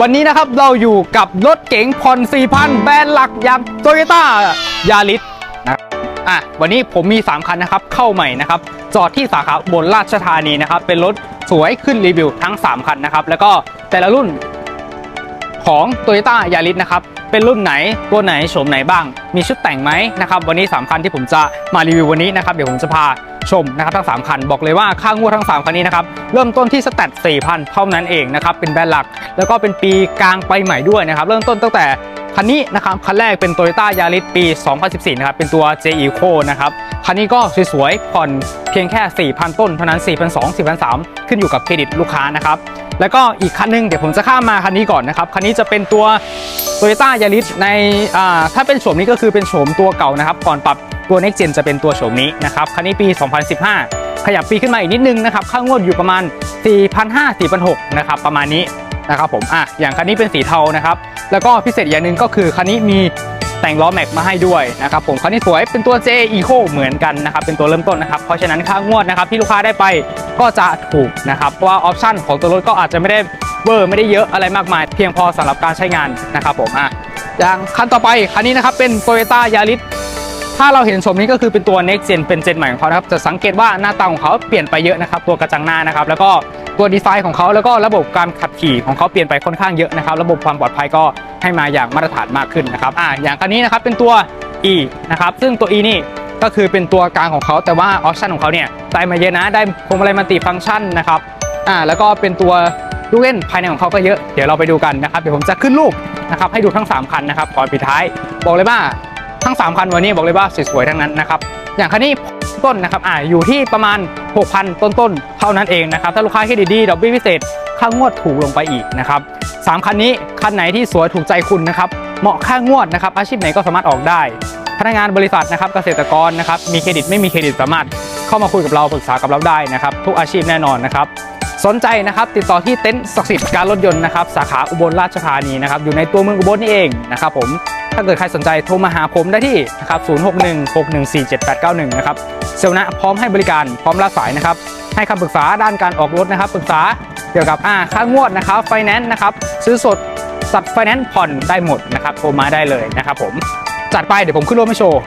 วันนี้นะครับเราอยู่กับรถเก๋งผ่อน4,000 แบรนด์หลักอย่างโตโยต้ายาริสนะครับอะวันนี้ผมมี 3 คันนะครับ เข้าใหม่นะครับ จอดที่สาขาบนราชธานีนะครับ เป็นรถสวยขึ้นรีวิวทั้ง 3 คันนะครับ แล้วก็แต่ละรุ่นของ t o y ยต้ายาริสนะครับ เป็นรุ่นไหนตัวไหนโฉมไหนบ้าง มีชุดแต่งไหมนะครับ วันนี้ 3 คันที่ผมจะมารีวิววันนี้นะครับ เดี๋ยวผมจะพา ชมนะครับทั้ง 3 คัน บอกเลยว่าค่างวดทั้ง 3 คันนี้นะครับเริ่มต้นที่สแตท4,000 เท่านั้นเองนะครับเป็นแบรนด์หลัก แล้วก็เป็นปีกลางไปใหม่ด้วยนะครับเริ่มต้นตั้งแต่คันนี้นะครับคันแรกเป็น t o y ยต้ายาริสปี 2014 นะครับ เป็นตัว J Eco นะครับ คันนี้ก็สวยๆผ่อนเพียงแค่ 4,000 ต้น เท่านั้น 4,200 4,300 ขึ้นอยู่กับเครดิตลูกค้านะครับ แล้วก็อีกคันหนึงเดี๋ยวผมจะข้ามมาคันนี้ก่อนนะครับ คันนี้จะเป็นตัว t o y ยต้ายาริสในอ่าถ้าเป็นโฉมนี้ก็คือเป็นโฉมตัวเก่านะครับ ก่อนปรับตัว Next Gen จะเป็นตัวโฉมนี้นะครับคันนี้ปี 2015 ขยับปีขึ้นมาอีกนิดนึงนะครับค่างวดอยู่ประมาณ 4,500 4,600นะครับประมาณนี้นะครับผมอะอย่างคันนี้เป็นสีเทานะครับ แล้วก็พิเศษอย่างหนึ่งก็คือคันนี้มี แต่งล้อแม็กมาให้ด้วยนะครับผมคันนี้สวยเป็นตัว J Eco เหมือนกันนะครับเป็นตัวเริ่มต้นนะครับเพราะฉะนั้นค่างวดนะครับที่ลูกค้าได้ไปก็จะถูกนะครับเพราะว่าออปชั่นของตัวรถก็อาจจะไม่ได้เวอร์ไม่ได้เยอะอะไรมากมาย เพียงพอสำหรับการใช้งานนะครับผมอะอย่างคันต่อไปคันนี้นะครับเป็น Toyota Yaris ถ้าเราเห็นชมนี้ก็คือเป็นตัว next gen เป็นเจนใหม่ของเขานะครับจะสังเกตว่าหน้าตาของเขาเปลี่ยนไปเยอะนะครับตัวกระจังหน้านะครับแล้วก็ตัวดีไซน์ของเขาแล้วก็ระบบการขับขี่ของเขาเปลี่ยนไปค่อนข้างเยอะนะครับ ระบบความปลอดภัยก็ ให้มาอย่างมาตรฐานมากขึ้นนะครับอ่าอย่างคันนี้นะครับเป็นตัว E นะครับซึ่งตัว E นี่ก็คือเป็นตัวกลางของเขาแต่ว่าออปชั่นของเขาเนี่ยได้มาเยอะนะได้พวงมาลัยมัลติฟังก์ชันนะครับอ่าแล้วก็เป็นตัวลูกเล่นภายในของเขาก็เยอะเดี๋ยวเราไปดูกันนะครับเดี๋ยวผมจะขึ้นรูปนะครับให้ดูทั้ง 3 คันนะครับก่อนปิดท้าย บอกเลยว่าทั้ง 3 คันวันนี้บอกเลยว่าสวยๆทั้งนั้นนะครับ อย่างคันนี้ต้นนะครับอ่าอยู่ที่ประมาณ 6,000 ต้นๆเท่านั้นเองนะครับถ้าลูกค้าเครดิตดีดอกเบี้ยพิเศษค่างวดถูกลงไปอีกนะครับสามคันนี้คันไหนที่สวยถูกใจคุณนะครับเหมาะค่างวดนะครับอาชีพไหนก็สามารถออกได้ พนักงานบริษัทนะครับเกษตรกรนะครับมีเครดิตไม่มีเครดิตสามารถเข้ามาคุยกับเราปรึกษากับเราได้นะครับทุกอาชีพแน่นอนนะครับสนใจนะครับติดต่อที่เต็นท์ศักดิ์สิทธิ์การรถยนต์นะครับสาขาอุบลราชธานีนะครับอยู่ในตัวเมืองอุบลนี่เองนะครับผม ถ้าเกิดใครสนใจโทรมาหาผมได้ที่นะครับ0616147891 นะครับเซลนะพร้อมให้บริการพร้อมรับสายนะครับ ให้คำปรึกษาด้านการออกรถนะครับ ปรึกษาเกี่ยวกับอ่าค่างวดนะครับไฟแนนซ์นะครับซื้อสดสับไฟแนนซ์ผ่อนได้หมดนะครับโทรมาได้เลยนะครับผมจัดไปเดี๋ยวผมขึ้นรถมาโชว์